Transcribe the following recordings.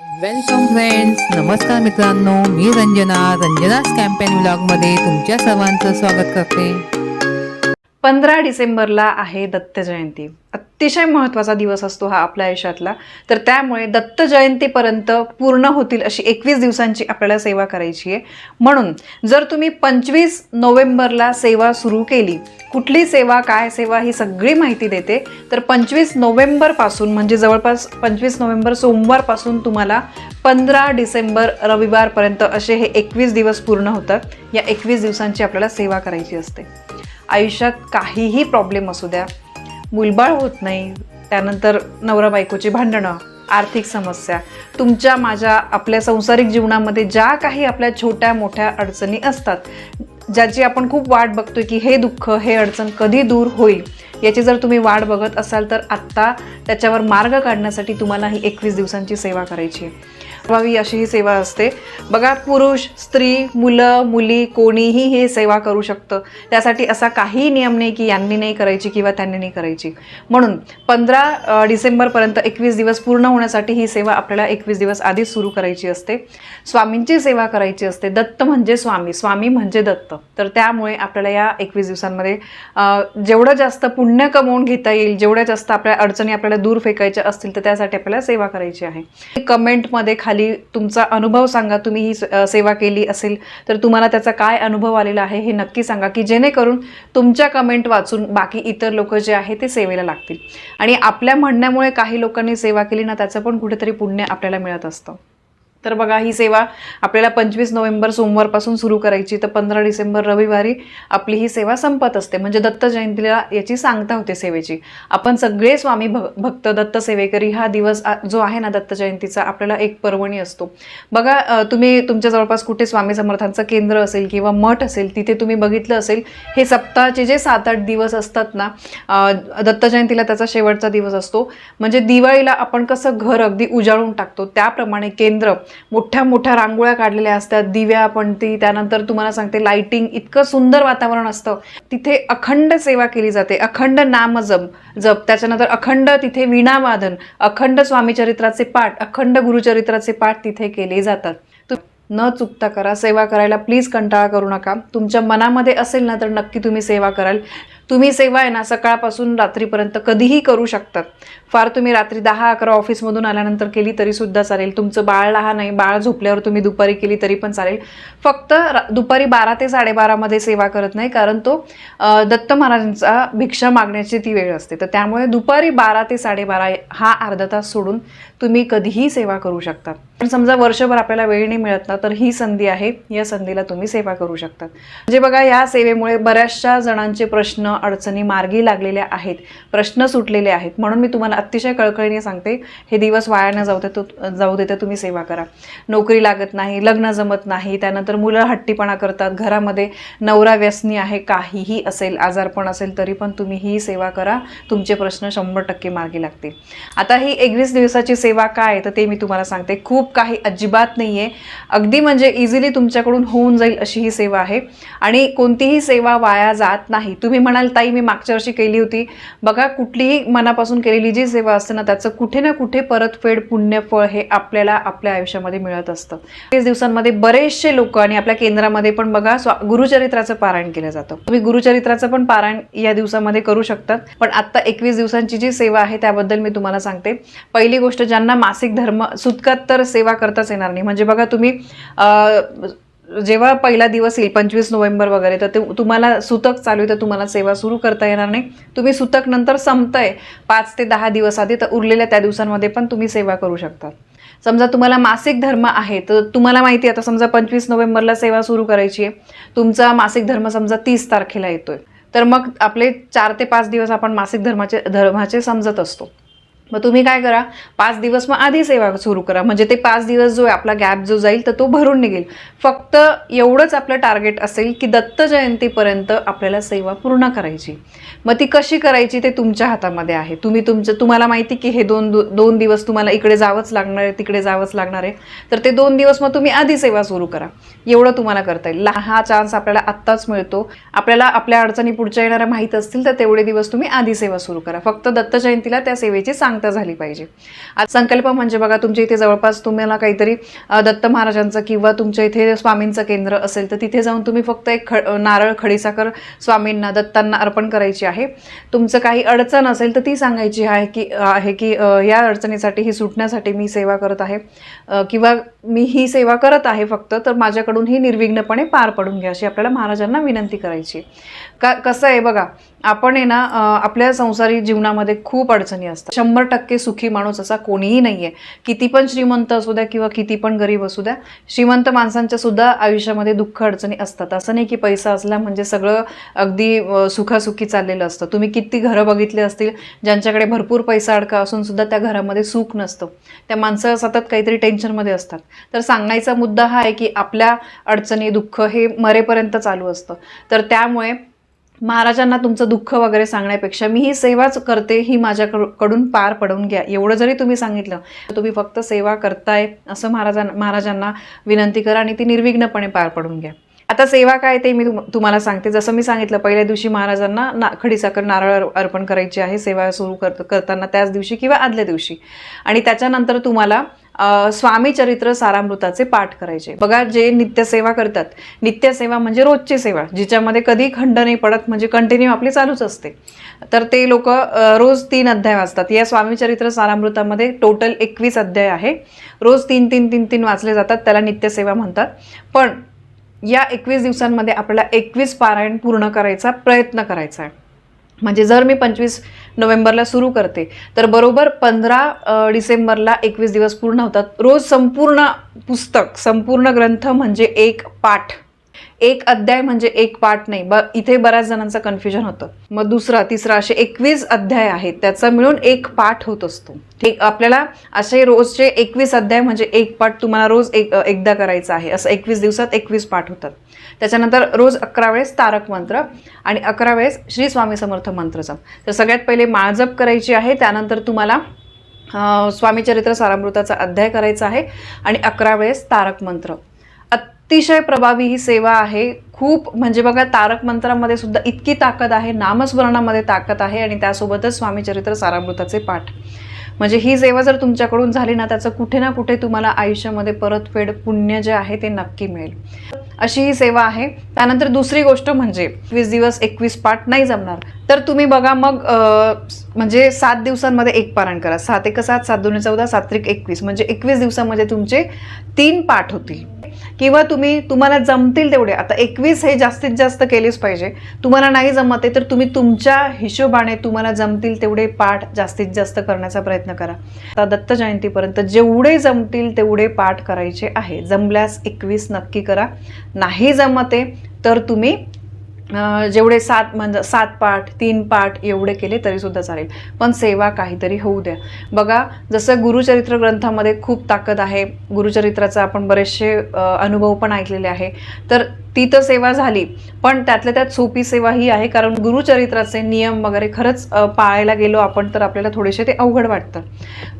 Welcome friends नमस्कार मित्रांनो. मी Ranjana. रंजनाच campaign व्लॉगमध्ये तुमच्या सर्वांचं स्वागत करते. पंधरा डिसेंबरला आहे दत्त जयंती. अतिशय महत्त्वाचा दिवस असतो हा आपल्या आयुष्यातला. तर त्यामुळे दत्त जयंतीपर्यंत पूर्ण होतील अशी एकवीस दिवसांची आपल्याला सेवा करायची आहे. म्हणून जर तुम्ही पंचवीस नोव्हेंबरला सेवा सुरू केली कुठली सेवा काय सेवा ही सगळी माहिती देते तर पंचवीस नोव्हेंबरपासून म्हणजे जवळपास पंचवीस नोव्हेंबर सोमवारपासून तुम्हाला पंधरा डिसेंबर रविवारपर्यंत असे हे एकवीस दिवस पूर्ण होतात. या एकवीस दिवसांची आपल्याला सेवा करायची असते. आयुष्यात काहीही प्रॉब्लेम असू द्या मुलबाळ होत नाही त्यानंतर नवरा बायकोची भांडणं आर्थिक समस्या तुमच्या माझ्या आपल्या संसारिक जीवनामध्ये ज्या काही आपल्या छोट्या मोठ्या अडचणी असतात ज्याची आपण खूप वाट बघतोय की हे दुःख हे अडचण कधी दूर होईल याची जर तुम्ही वाट बघत असाल तर आत्ता त्याच्यावर मार्ग काढण्यासाठी तुम्हाला ही एकवीस दिवसांची सेवा करायची आहे. व्हावी अशी ही सेवा असते. बघा पुरुष स्त्री मुलं मुली कोणीही हे सेवा करू शकतं. त्यासाठी असा काही नियम नाही की यांनी नाही करायची किंवा त्यांनी नाही करायची. म्हणून पंधरा डिसेंबरपर्यंत एकवीस दिवस पूर्ण होण्यासाठी ही सेवा आपल्याला एकवीस दिवस आधीच सुरू करायची असते. स्वामींची सेवा करायची असते. दत्त म्हणजे स्वामी स्वामी म्हणजे दत्त. तर त्यामुळे आपल्याला या एकवीस दिवसांमध्ये जेवढं जास्त पुण्य कमवून घेता येईल जेवढ्या जास्त आपल्या अडचणी आपल्याला दूर फेकायच्या असतील तर त्यासाठी आपल्याला सेवा करायची आहे. कमेंटमध्ये खाली तुमचा अनुभव सांगा तुम्ही ही सेवा केली असेल तर तुम्हाला त्याचा काय अनुभव आलेला आहे हे नक्की सांगा की जेणेकरून तुमच्या कमेंट वाचून बाकी इतर लोक जे आहे ते सेवेला लागतील. आणि आपल्या म्हणण्यामुळे काही लोकांनी सेवा केली ना त्याचं पण कुठेतरी पुण्य आपल्याला मिळत असतं. तर बघा ही सेवा आपल्याला पंचवीस नोव्हेंबर सोमवारपासून सुरू करायची. तर पंधरा डिसेंबर रविवारी आपली ही सेवा संपत असते. म्हणजे दत्त जयंतीला याची सांगता होते सेवेची. आपण सगळे स्वामी भ भक्त दत्त सेवेकरी हा दिवस जो आहे ना दत्त जयंतीचा आपल्याला एक पर्वणी असतो. बघा तुम्ही तुमच्या जवळपास कुठे स्वामी समर्थांचं केंद्र असेल किंवा मठ असेल तिथे तुम्ही बघितलं असेल हे सप्ताहाचे जे सात आठ दिवस असतात ना दत्त जयंतीला त्याचा शेवटचा दिवस असतो. म्हणजे दिवाळीला आपण कसं घर अगदी उजाळून टाकतो त्याप्रमाणे केंद्र मोठ्या मोठ्या रांगोळ्या काढलेल्या असतात दिव्या पणती त्यानंतर तुम्हाला सांगते लाइटिंग इतकं सुंदर वातावरण असतं. तिथे अखंड सेवा केली जाते अखंड नाम जप जप. त्याच्यानंतर अखंड तिथे वीणावादन अखंड स्वामीचरित्राचे पाठ अखंड गुरुचरित्राचे पाठ तिथे केले जातात. न चुकता करा सेवा करायला प्लीज कंटाळा करू नका. तुमच्या मनामध्ये असेल ना तर नक्की तुम्ही सेवा कराल. तुम्ही सेवा आहे ना सकाळपासून रात्रीपर्यंत कधीही करू शकतात. फार तुम्ही रात्री दहा अकरा ऑफिसमधून आल्यानंतर केली तरी सुद्धा चालेल. तुमचं बाळ लहान आहे बाळ झोपल्यावर तुम्ही दुपारी केली तरी पण चालेल. फक्त दुपारी बारा ते साडेबारामध्ये सेवा करत नाही कारण तो दत्त महाराजांचा भिक्षा मागण्याची ती वेळ असते. तर त्यामुळे दुपारी बारा ते साडेबारा हा अर्धा तास सोडून तुम्ही कधीही सेवा करू शकता. पण समजा वर्षभर आपल्याला वेळ नाही मिळत ना तर ही संधी आहे. या संधीला तुम्ही सेवा करू शकता. म्हणजे बघा या सेवेमुळे बऱ्याचशा जणांचे प्रश्न अडचणी मार्गी लागलेल्या आहेत प्रश्न सुटलेले आहेत. म्हणून मी तुम्हाला अतिशय कळकळीने सांगते हे दिवस वाया न जाऊ देतो जाऊ देते तुम्ही सेवा करा. नोकरी लागत नाही लग्न जमत नाही त्यानंतर मुलं हट्टीपणा करतात घरामध्ये नवरा व्यसनी आहे काहीही असेल आजारपण असेल तरी पण तुम्ही ही सेवा करा. तुमचे प्रश्न शंभर टक्के मार्गी लागतील. आता ही एकवीस दिवसाची सेवा काय आहे तर ते मी तुम्हाला सांगते. खूप काही अजिबात नाही आहे अगदी म्हणजे इझिली तुमच्याकडून होऊन जाईल अशी ही सेवा आहे. आणि कोणतीही सेवा वाया जात नाही. तुम्ही म्हणाल ताई मी मागच्या वर्षी केली होती. बघा कुठलीही मनापासून केलेली जी सेवा असते ना त्याचं कुठे ना कुठे परतफेड पुण्यफळ हे आपल्याला आपल्या आयुष्यामध्ये मिळत असतं. तेच दिवसांमध्ये बरेचसे लोक आणि आपल्या केंद्रामध्ये पण बघा गुरुचरित्राचं पारायण केलं जातं. तुम्ही गुरुचरित्राचं पण पारायण या दिवसामध्ये करू शकतात. पण आत्ता एकवीस दिवसांची जी सेवा आहे त्याबद्दल मी तुम्हाला सांगते. पहिली गोष्ट ज्यांना मासिक धर्म सुतकात तर सेवा करताच येणार नाही. म्हणजे बघा तुम्ही जेव्हा पहिला दिवस येईल पंचवीस नोव्हेंबर वगैरे तर ते तुम्हाला सुतक चालू आहे तर तुम्हाला सेवा सुरू करता येणार नाही. तुम्ही सुतक नंतर संपतंय पाच ते दहा दिवस आधी तर उरलेल्या त्या दिवसांमध्ये पण तुम्ही सेवा करू शकता. समजा तुम्हाला मासिक धर्म आहे तर तुम्हाला माहिती आहे आता समजा पंचवीस नोव्हेंबरला सेवा सुरू करायची आहे. तुमचा मासिक धर्म समजा तीस तारखेला येतोय. तर मग आपले चार ते पाच दिवस आपण मासिक धर्माचे धर्माचे समजत असतो. मग तुम्ही काय करा पाच दिवस मग आधी सेवा सुरू करा. म्हणजे ते पाच दिवस जो आहे आपला गॅप जो जाईल तर तो भरून निघेल. फक्त एवढंच आपलं टार्गेट असेल की दत्त जयंतीपर्यंत आपल्याला सेवा पूर्ण करायची. मग ती कशी करायची ते तुमच्या हातामध्ये आहे. तुम्ही तुमचं तुम्हाला माहिती की हे दोन दोन दिवस तुम्हाला इकडे जावंच लागणार आहे तिकडे जावंच लागणार आहे. तर ते दोन दिवस मग तुम्ही आधी सेवा सुरू करा. एवढं तुम्हाला करता येईल. हा चान्स आपल्याला आत्ताच मिळतो. आपल्याला आपल्या अडचणी पुढच्या येणाऱ्या माहीत असतील तर तेवढे दिवस तुम्ही आधी सेवा सुरू करा. फक्त दत्त जयंतीला त्या सेवेची सांगता झाली पाहिजे. आज संकल्प म्हणजे बघा तुमच्या इथे जवळपास तुम्हाला काहीतरी दत्त महाराजांचं किंवा तुमच्या इथे स्वामींचं केंद्र असेल तर तिथे जाऊन तुम्ही फक्त एक ख नारळ खडीसाखर स्वामींना दत्तांना अर्पण करायची आहे. तुमचं काही अडचण असेल तर ती सांगायची आहे की आहे की या अडचणीसाठी ही सुटण्यासाठी मी सेवा करत आहे. किंवा मी ही सेवा करत आहे फक्त तर माझ्याकडून ही निर्विघ्नपणे पार पडून घ्या अशी आपल्याला महाराजांना विनंती करायची का कसं आहे बघा आपण आहे ना आपल्या संसारी जीवनामध्ये खूप अडचणी असतात. शंभर टक्के सुखी माणूस असा कोणीही नाही आहे किती पण श्रीमंत असू द्या किंवा किती पण गरीब असू द्या श्रीमंत माणसांच्या सुद्धा आयुष्यामध्ये दुःख अडचणी असतात. असं नाही की पैसा असला म्हणजे सगळं अगदी सुखासुखी चाललेलं असतं. तुम्ही किती घरं बघितली असतील ज्यांच्याकडे भरपूर पैसा अडका असून सुद्धा त्या घरामध्ये सुख नसतं. त्या माणसं सतत काहीतरी टेन्शनमध्ये असतात. तर सांगण्याचा मुद्दा हा आहे की आपल्या अडचणी दुःख हे मरेपर्यंत चालू असतं. तर त्यामुळे महाराजांना तुमचं दुःख वगैरे सांगण्यापेक्षा मी ही सेवाच करते ही माझ्याकडून पार पडवून घ्या. एवढं जरी तुम्ही सांगितलं तर तुम्ही फक्त सेवा करताय असं महाराजां महाराजांना विनंती करा आणि ती निर्विघ्नपणे पार पडून घ्या. आता सेवा काय ते मी तुम्हाला सांगते. जसं मी सांगितलं पहिल्या दिवशी महाराजांना ना खडीसाखर नारळ अर्पण करायची आहे. सेवा सुरू कर करताना त्याच दिवशी किंवा आदल्या दिवशी. आणि त्याच्यानंतर तुम्हाला स्वामी चरित्र सारामृताचे पाठ करायचे. बघा जे नित्यसेवा करतात. नित्यसेवा म्हणजे रोजची सेवा जिच्यामध्ये कधी खंड नाही पडत म्हणजे कंटिन्यू आपली चालूच असते. तर ते लोक रोज तीन अध्याय वाचतात. या स्वामी चरित्र सारामृतामध्ये टोटल एकवीस अध्याय आहे. रोज तीन तीन तीन तीन वाचले जातात त्याला नित्यसेवा म्हणतात. पण या एकवीस दिवसांमध्ये आपल्याला एकवीस पारायण पूर्ण करायचा प्रयत्न करायचा आहे. म्हणजे जर मी पंचवीस नोव्हेंबरला सुरू करते तर बरोबर पंधरा डिसेंबरला एकवीस दिवस पूर्ण होतात. रोज संपूर्ण पुस्तक संपूर्ण ग्रंथ म्हणजे एक पाठ. एक अध्याय म्हणजे एक पाठ नाही. ब इथे बऱ्याच जणांचं कन्फ्युजन होतं. मग दुसरा तिसरा असे एकवीस अध्याय आहेत. त्याचा मिळून एक पाठ होत असतो. ठीक आपल्याला असे रोजचे एकवीस अध्याय म्हणजे एक पाठ तुम्हाला रोज एक एकदा करायचा आहे. असं एकवीस दिवसात एकवीस पाठ होतात. त्याच्यानंतर रोज अकरा वेळेस तारक मंत्र आणि अकरा वेळेस श्री स्वामी समर्थ मंत्र जप तर सगळ्यात पहिले माळजप करायची आहे. त्यानंतर तुम्हाला स्वामीचरित्र स्वामी चरित्र सारामृताचा अध्याय करायचा आहे आणि अकरा वेळेस तारक मंत्र. अतिशय प्रभावी ही सेवा आहे. खूप म्हणजे बघा तारक मंत्रामध्ये सुद्धा इतकी ताकद आहे नामस्मरणामध्ये ताकद आहे आणि त्यासोबतच स्वामी चरित्र सारामृताचे पाठ. म्हणजे ही सेवा जर तुमच्याकडून झाली ना त्याचं कुठे ना कुठे तुम्हाला आयुष्यामध्ये परतफेड पुण्य जे आहे ते नक्की मिळेल. अशी ही सेवा आहे. त्यानंतर दुसरी गोष्ट म्हणजे वीस दिवस एकवीस पाठ नाही जमणार. तर तुम्ही बघा मग म्हणजे सात दिवसांमध्ये एक पारण करा. सात एक सात सात दोन चौदा सात्रिक एकवीस. म्हणजे एकवीस दिवसामध्ये तुमचे तीन पाठ होतील. किंवा तुम्ही तुम्हाला जमतील तेवढे. आता एकवीस हे जास्तीत जास्त केलेच पाहिजे. तुम्हाला नाही जमत आहे तर तुम्ही तुमच्या हिशोबाने तुम्हाला जमतील तेवढे पाठ जास्तीत जास्त करण्याचा प्रयत्न करा. आता दत्त जयंतीपर्यंत जेवढे जमतील तेवढे पाठ करायचे आहे. जमल्यास एकवीस नक्की करा. नाही जमते तर तुम्ही जेवढे सात म्हणजे सात पाठ तीन पाठ एवढे केले तरीसुद्धा चालेल. पण सेवा काहीतरी होऊ द्या. बघा जसं गुरुचरित्र ग्रंथामध्ये खूप ताकद आहे गुरुचरित्राचा आपण बरेचसे अनुभव पण ऐकलेले आहे तर ती तर सेवा झाली. पण त्यातल्या त्यात सोपी सेवा ही आहे कारण गुरुचरित्राचे नियम वगैरे खरंच पाळायला गेलो आपण तर आपल्याला थोडेसे ते अवघड वाटतं.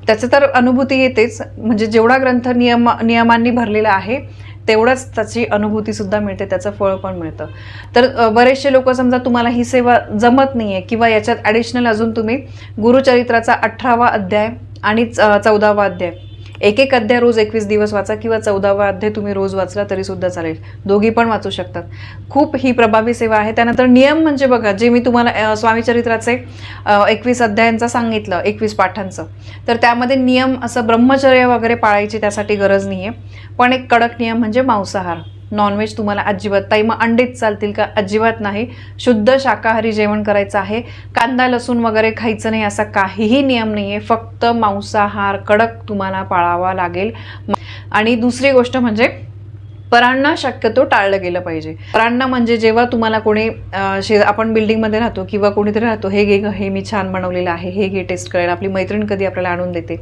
त्याचं तर अनुभूती येतेच. म्हणजे जेवढा ग्रंथ नियम नियमांनी भरलेला आहे तेवढंच त्याची अनुभूती सुद्धा मिळते त्याचं फळ पण मिळतं. तर बरेचसे लोक समजा तुम्हाला ही सेवा जमत नाही आहे किंवा याच्यात ॲडिशनल अजून तुम्ही गुरुचरित्राचा अठरावा अध्याय आणि च- चौदावा अध्याय एक एक अध्याय रोज एकवीस दिवस वाचा किंवा चौदावा अध्याय तुम्ही रोज वाचला तरी सुद्धा चालेल. दोघी पण वाचू शकतात. खूप ही प्रभावी सेवा आहे. त्यानंतर नियम म्हणजे बघा जे मी तुम्हाला स्वामीचरित्राचे एकवीस अध्यायांचा सांगितलं एकवीस पाठांचं. तर त्यामध्ये नियम असं ब्रह्मचर्य वगैरे पाळायची त्यासाठी गरज नाही आहे पण एक कडक नियम म्हणजे मांसाहार. नॉनव्हेज तुम्हाला अजिबात ताई मग अंडेच चालतील का? अजिबात नाही. शुद्ध शाकाहारी जेवण करायचं आहे. कांदा लसूण वगैरे खायचं नाही असा काहीही नियम नाही आहे फक्त मांसाहार कडक तुम्हाला पाळावा लागेल. आणि दुसरी गोष्ट म्हणजे परांना शक्यतो टाळलं गेलं पाहिजे. परांना म्हणजे जेव्हा तुम्हाला कोणी शे आपण बिल्डिंगमध्ये राहतो किंवा कोणीतरी राहतो हे घे हे मी छान बनवलेलं आहे हे घे टेस्ट करायला आपली मैत्रीण कधी आपल्याला आणून देते.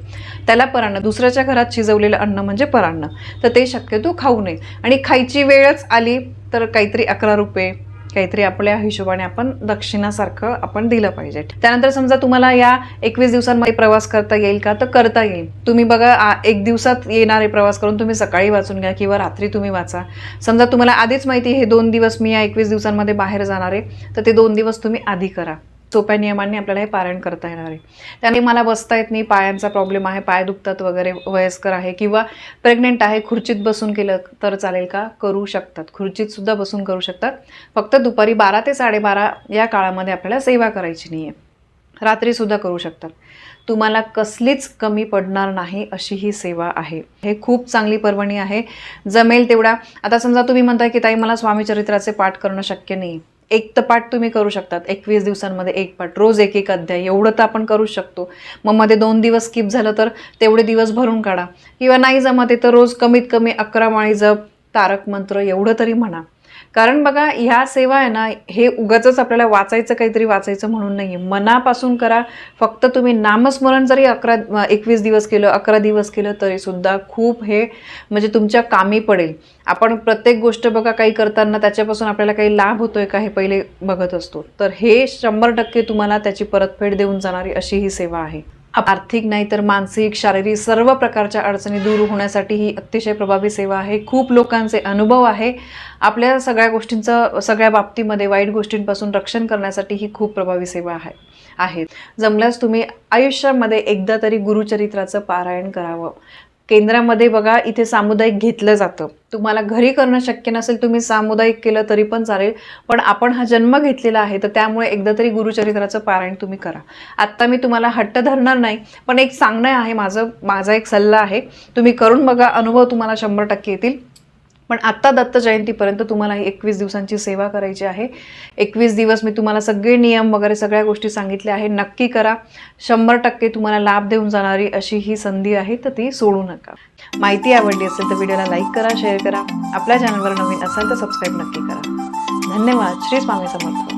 त्याला परांना दुसऱ्याच्या घरात शिजवलेलं अन्न म्हणजे परांना. तर ते शक्यतो खाऊ नये. आणि खायची वेळच आली तर काहीतरी अकरा रुपये काहीतरी आपल्या हिशोबाने आपण दक्षिणासारखं आपण दिलं पाहिजे. त्यानंतर समजा तुम्हाला या एकवीस दिवसांमध्ये प्रवास करता येईल का? तर करता येईल. तुम्ही बघा एक दिवसात येणारे प्रवास करून तुम्ही सकाळी वाचून घ्या किंवा रात्री तुम्ही वाचा. समजा तुम्हाला आधीच माहिती आहे हे दोन दिवस मी या एकवीस दिवसांमध्ये बाहेर जाणार आहे तर ते दोन दिवस तुम्ही आधी करा. सोप्या नियमांनी आपल्याला हे पारायण करता येणार आहे. त्याने मला बसता येत नाही पायांचा प्रॉब्लेम आहे पाय दुखतात वगैरे वयस्कर आहे किंवा प्रेग्नेंट आहे खुर्चीत बसून केलं तर चालेल का? करू शकतात. खुर्चीत सुद्धा बसून करू शकतात. फक्त दुपारी बारा ते साडेबारा या काळामध्ये आपल्याला सेवा करायची नाही आहे रात्रीसुद्धा करू शकतात. तुम्हाला कसलीच कमी पडणार नाही अशी ही सेवा आहे. हे खूप चांगली पर्वणी आहे. जमेल तेवढा. आता समजा तुम्ही म्हणताय की ताई मला स्वामीचरित्राचे पाठ करणं शक्य नाही एक तर पाठ तुम्ही करू शकतात एकवीस दिवसांमध्ये एक पाठ रोज एक एक अध्याय एवढं तर आपण करू शकतो. मग मध्ये दोन दिवस स्किप झालं तर तेवढे दिवस भरून काढा. किंवा नाही जमत आहे तर रोज कमीत कमी अकरा माळी जप तारक मंत्र एवढं तरी म्हणा. कारण बघा ह्या सेवा आहे ना हे उगाच आपल्याला वाचायचं काहीतरी वाचायचं म्हणून नाही मनापासून करा. फक्त तुम्ही नामस्मरण जरी अकरा एकवीस दिवस केलं अकरा दिवस केलं तरीसुद्धा खूप हे म्हणजे तुमच्या कामी पडेल. आपण प्रत्येक गोष्ट बघा काही करताना त्याच्यापासून आपल्याला काही लाभ होतोय का हे पहिले बघत असतो. तर हे शंभर टक्के तुम्हाला त्याची परतफेड देऊन जाणारी अशी ही सेवा आहे. आर्थिक नाही तर मानसिक शारीरिक सर्व प्रकारच्या अडचणी दूर होण्यासाठी ही अतिशय प्रभावी सेवा आहे. खूप लोकांचे अनुभव आहे. आपल्या सगळ्या गोष्टींचं सगळ्या बाबतीमध्ये वाईट गोष्टींपासून रक्षण करण्यासाठी ही खूप प्रभावी सेवा आहे. आहे. जमल्यास तुम्ही आयुष्यामध्ये एकदा तरी गुरुचरित्राचं पारायण करावं. केंद्रामध्ये बघा इथे सामुदायिक घेतलं जातं. तुम्हाला घरी करणं शक्य नसेल तुम्ही सामुदायिक केलं तरी पण चालेल. पण आपण हा जन्म घेतलेला आहे तर त्यामुळे एकदा तरी गुरुचरित्राचं पारायण तुम्ही करा. आत्ता मी तुम्हाला हट्ट धरणार नाही पण एक सांगणं आहे माझं माझा एक सल्ला आहे. तुम्ही करून बघा अनुभव तुम्हाला शंभर टक्के येतील. पण आत्ता दत्त जयंतीपर्यंत तुम्हाला ही एकवीस दिवसांची सेवा करायची आहे. एकवीस दिवस मी तुम्हाला सगळे नियम वगैरे सगळ्या गोष्टी सांगितल्या आहे नक्की करा. शंभर टक्के तुम्हाला लाभ देऊन जाणारी अशी ही संधी आहे तर ती सोडू नका. माहिती आवडली असेल तर व्हिडिओला लाईक करा शेअर करा. आपल्या चॅनलवर नवीन असाल तर सबस्क्राईब नक्की करा. धन्यवाद. श्री स्वामी समर्थ.